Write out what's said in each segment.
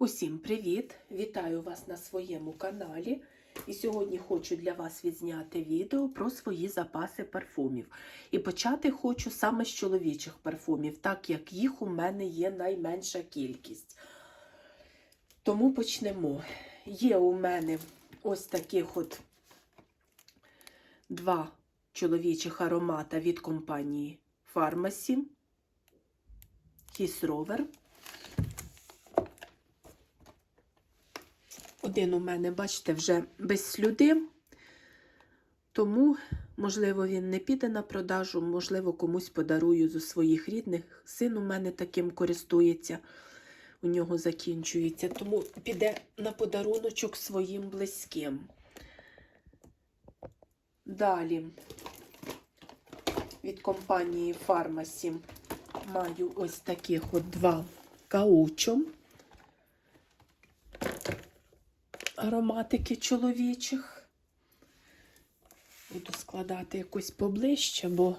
Усім привіт! Вітаю вас на своєму каналі. І сьогодні хочу для вас відзняти відео про свої запаси парфумів. І почати хочу саме з чоловічих парфумів, так як їх у мене є найменша кількість. Тому почнемо. Є у мене ось таких от два чоловічих аромата від компанії Pharmacy. Kiss Rover. Один у мене, бачите, вже без слюди, тому, можливо, він не піде на продажу, можливо, комусь подарую зі своїх рідних. Син у мене таким користується, у нього закінчується, тому піде на подаруночок своїм близьким. Далі від компанії Pharmacy маю ось таких от два каучо. Ароматики чоловічих. Буду складати якось поближче, бо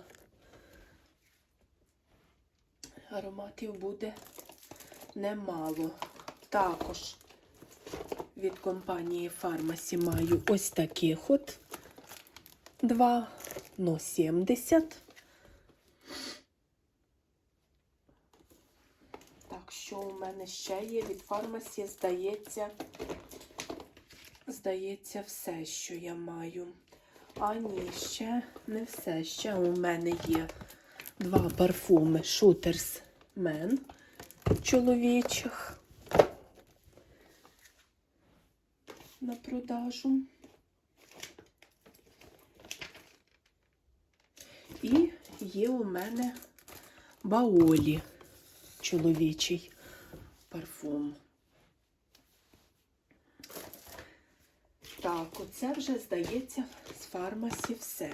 ароматів буде немало. Також від компанії Pharmacy маю ось таких от два, но 70. Так, що у мене ще є від Pharmacy, здається, здається, все, що я маю. А ні, ще не все. Ще у мене є два парфуми Shooters Men чоловічих на продажу. І є у мене Баолі чоловічий парфум. Так, оце вже, здається, з фармасі все.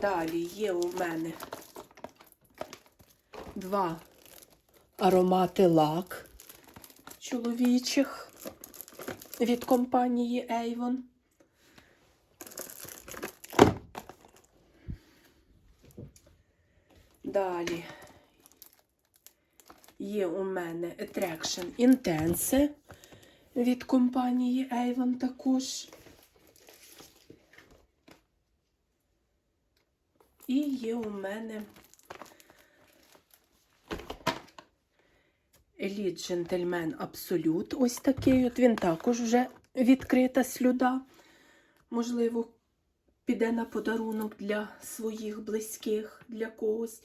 Далі є у мене два аромати лак чоловічих від компанії Avon. Далі є у мене Attraction Intense від компанії Avon також. І є у мене Elite Gentleman Absolute. Ось такий от він також вже відкрита слюда. Можливо, піде на подарунок для своїх близьких, для когось.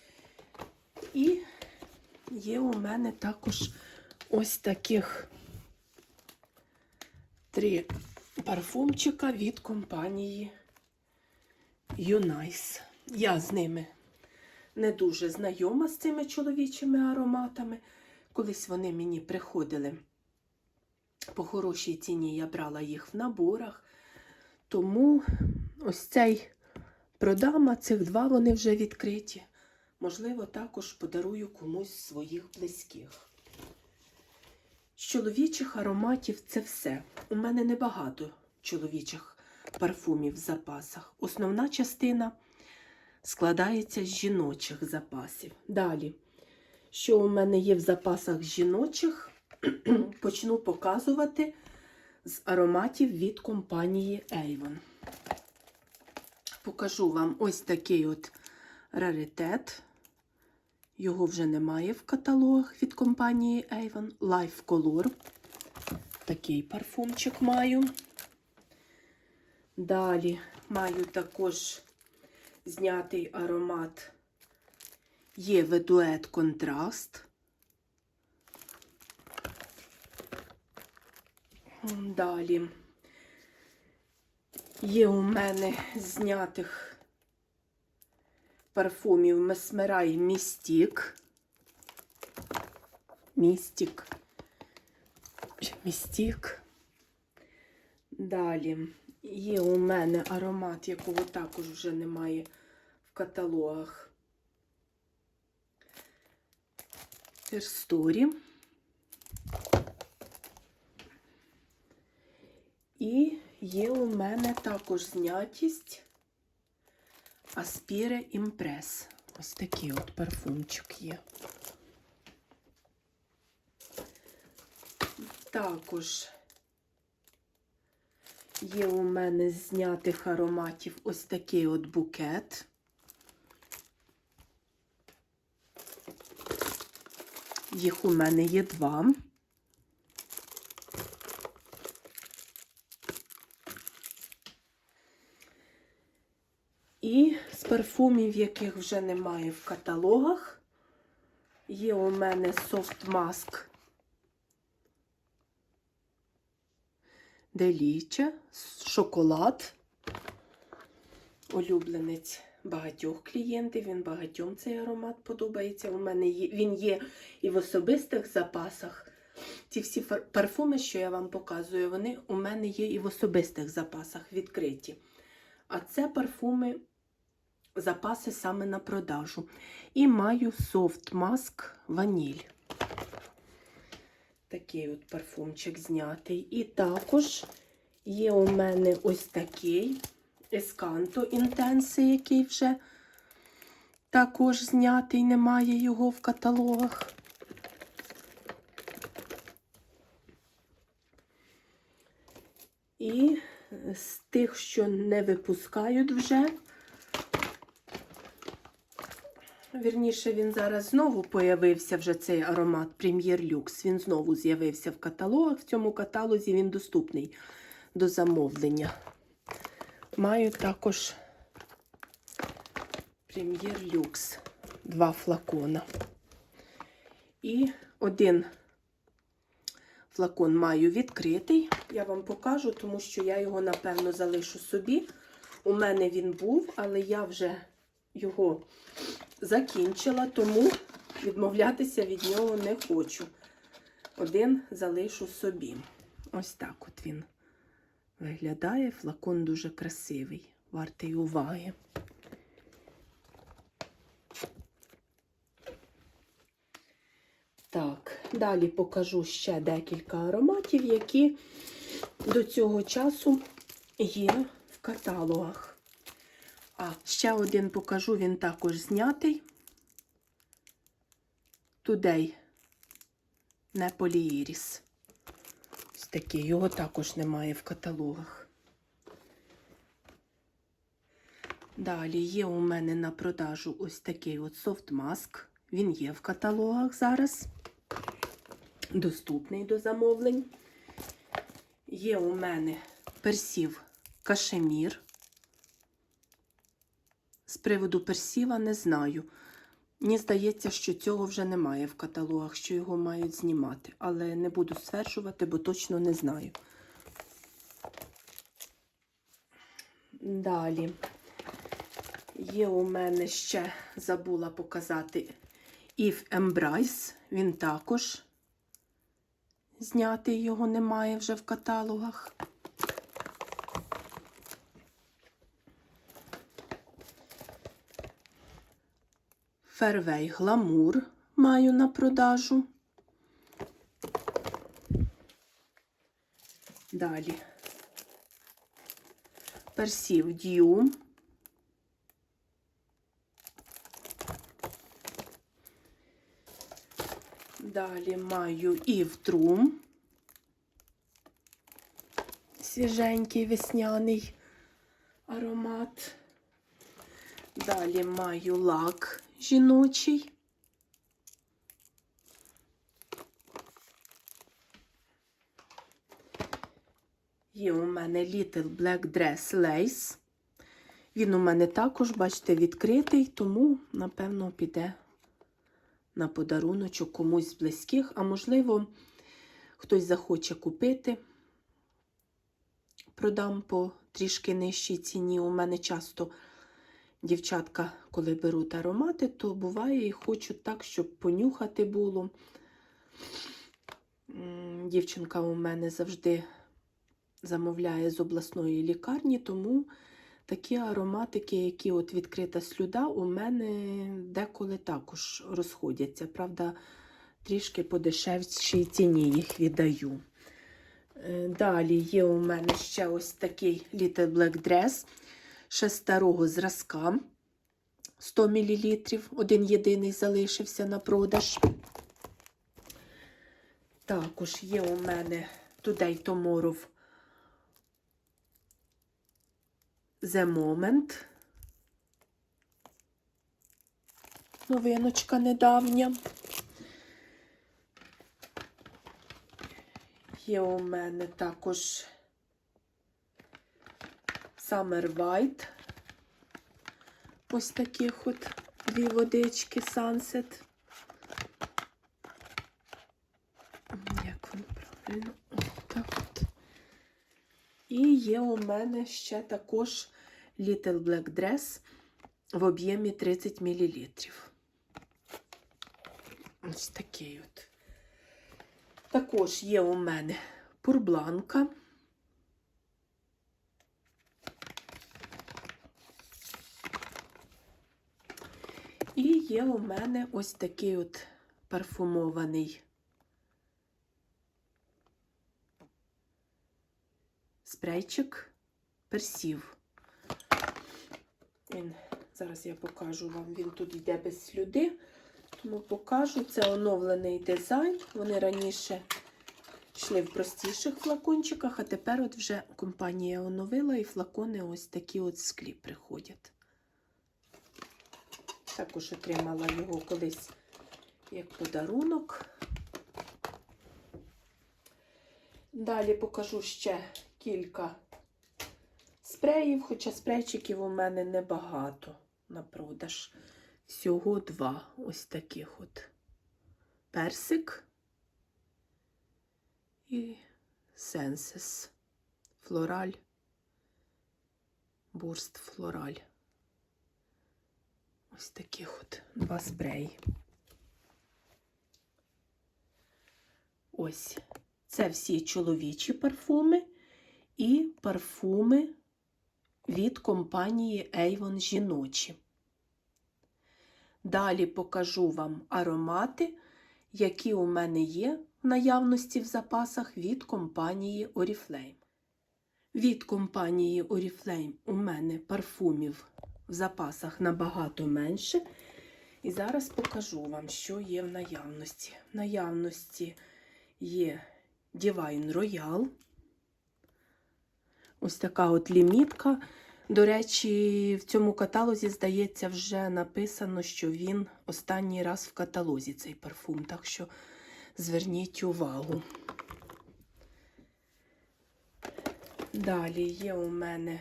І є у мене також ось таких три парфумчика від компанії Unice. Я з ними не дуже знайома з цими чоловічими ароматами. Колись вони мені приходили по хорошій ціні, я брала їх в наборах. Тому ось цей продам, цих два вони вже відкриті. Можливо, також подарую комусь своїх близьких. З чоловічих ароматів це все. У мене небагато чоловічих парфумів в запасах. Основна частина складається з жіночих запасів. Далі, що у мене є в запасах жіночих, почну показувати з ароматів від компанії Avon. Покажу вам ось такий от раритет. Його вже немає в каталогах від компанії Avon. Life Color. Такий парфумчик маю. Далі маю також знятий аромат є ведует контраст. Далі є у мене знятих парфумів Месмерай Містік. Містік. Містік. Далі є у мене аромат, якого також вже немає каталогах. Ферсторі. І є у мене також знятість Аспіре Імпрес. Ось такий от парфумчик є. Також є у мене знятих ароматів ось такий от букет. Їх у мене є два. І з парфумів, яких вже немає в каталогах, є у мене Soft Mask Деліче, шоколад, улюбленець багатьох клієнтів. Він багатьом цей аромат подобається. У мене є, він є і в особистих запасах. Ці всі парфуми, що я вам показую, вони у мене є і в особистих запасах відкриті. А це парфуми, запаси саме на продажу. І маю Soft Mask Ваніль. Такий от парфумчик знятий. І також є у мене ось такий Есканто Інтенси, який вже також знятий, немає його в каталогах. І з тих, що не випускають вже, Вірніше, він зараз знову появився вже цей аромат Прем'єр Люкс. Він знову з'явився в каталогах. В цьому каталозі він доступний до замовлення. Маю також Прем'єр Люкс. Два флакона. І один флакон маю відкритий. Я вам покажу, тому що я його, напевно, залишу собі. У мене він був, але я вже його закінчила, тому відмовлятися від нього не хочу. Один залишу собі. Ось так от він виглядає. Флакон дуже красивий, вартий уваги. Так, далі покажу ще декілька ароматів, які до цього часу є в каталогах. А, ще один покажу, він також знятий. Today не полііріс. Такий, його також немає в каталогах. Далі є у мене на продажу ось такий от софт маск. Він є в каталогах зараз. Доступний до замовлень. Є у мене персів кашемір. З приводу персіва не знаю. Мені здається, що цього вже немає в каталогах, що його мають знімати. Але не буду стверджувати, бо точно не знаю. Далі є у мене ще забула показати If Embrace. Він також знятий його немає вже в каталогах. Фервей Гламур маю на продажу. Далі. Персів Дью. Далі маю Ів Трум. Свіженький весняний аромат. Далі маю лак жіночий. Є у мене Little Black Dress Lace. Він у мене також, бачите, відкритий, тому, напевно, піде на подаруночок комусь з близьких, а можливо, хтось захоче купити. Продам по трішки нижчій ціні. У мене часто дівчатка, коли беруть аромати, то буває і хочуть так, щоб понюхати було. Дівчинка у мене завжди замовляє з обласної лікарні, тому такі ароматики, які от відкрита слюда, у мене деколи також розходяться. Правда, трішки по дешевшій ціні їх віддаю. Е, Далі є у мене ще ось такий Little Black Dress, ще старого зразка 100 мл. Один єдиний залишився на продаж. Також є у мене Today Tomorrow The Moment. Новиночка недавня. Є у мене також Summer White. Ось таких от дві водички Sunset. Як воно правильно? Так от. І є у мене ще також Little Black Dress в об'ємі 30 мл. Ось такий от. Також є у мене пурбланка. І є у мене ось такий от парфумований спрейчик персів. Він, зараз я покажу вам, він тут йде без слюди, тому покажу. Це оновлений дизайн. Вони раніше йшли в простіших флакончиках, а тепер от вже компанія оновила і флакони ось такі от склі приходять. Також отримала його колись як подарунок. Далі покажу ще кілька спреїв, хоча спрейчиків у мене небагато на продаж. Всього два ось таких от персик і сенсес флораль, бурст флораль. Ось таких от два спреї. Ось. Це всі чоловічі парфуми і парфуми від компанії Avon жіночі. Далі покажу вам аромати, які у мене є в наявності в запасах від компанії Oriflame. Від компанії Oriflame у мене парфумів в запасах набагато менше. І зараз покажу вам, що є в наявності. В наявності є Divine Royal. Ось така от лімітка. До речі, в цьому каталозі, здається, вже написано, що він останній раз в каталозі цей парфум. Так що зверніть увагу. Далі є у мене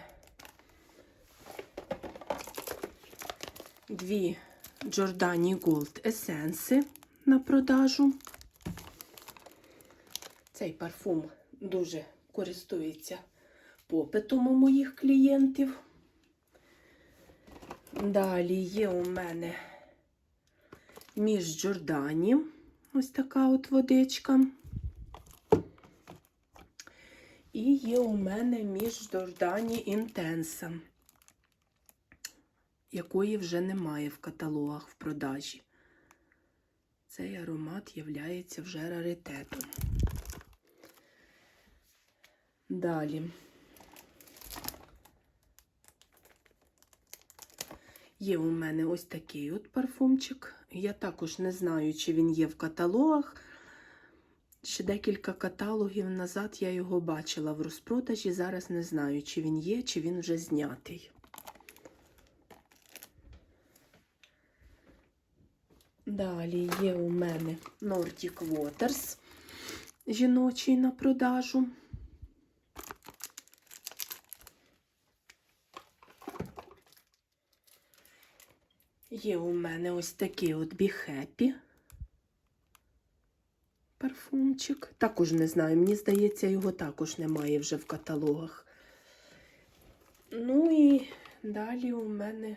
дві Giordani Gold есенси на продажу. Цей парфум дуже користується попитом у моїх клієнтів. Далі є у мене між Джордані ось така от водичка. І є у мене між Джордані Інтенса, якої вже немає в каталогах в продажі. Цей аромат є вже раритетом. Далі. Є у мене ось такий от парфумчик. Я також не знаю, чи він є в каталогах. Ще декілька каталогів назад я його бачила в розпродажі. Зараз не знаю, чи він є, чи він вже знятий. Далі є у мене Nordic Waters жіночий на продажу. Є у мене ось такий от Be Happy парфумчик. Також не знаю, мені здається, його також немає вже в каталогах. Ну і далі у мене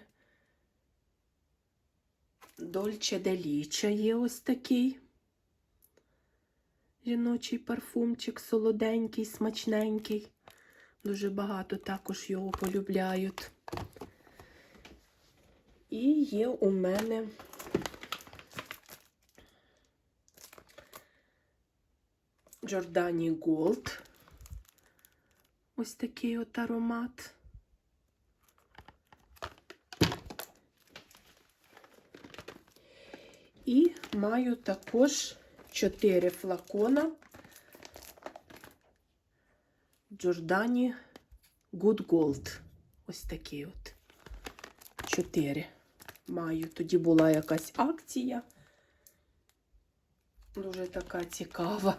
Dolce Delicia є ось такий жіночий парфумчик, солоденький, смачненький. Дуже багато також його полюбляють. І є у мене Giordani Gold. Ось такий от аромат. І маю також 4 флакона Джордані Good Gold. Ось такі от 4 маю. Тоді була якась акція. Дуже така цікава.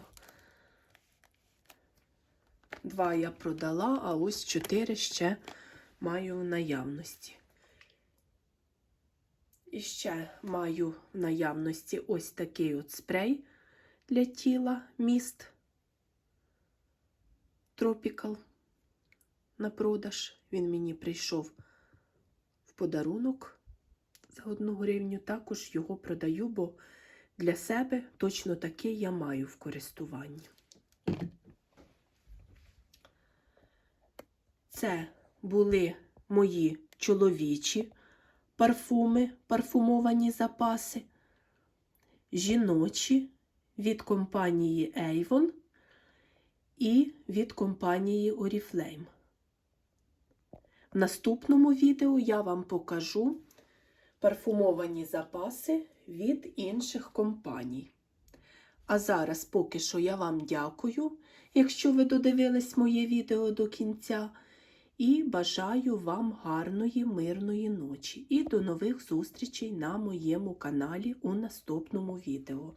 Два я продала, а ось чотири ще маю в наявності. І ще маю в наявності ось такий от спрей для тіла міст Tropical на продаж. Він мені прийшов в подарунок за одну гривню. Також його продаю, бо для себе точно такий я маю в користуванні. Це були мої чоловічі парфуми, парфумовані запаси, жіночі від компанії Avon і від компанії Oriflame. В наступному відео я вам покажу парфумовані запаси від інших компаній. А зараз поки що я вам дякую, якщо ви додивились моє відео до кінця. І бажаю вам гарної, мирної ночі. І до нових зустрічей на моєму каналі у наступному відео.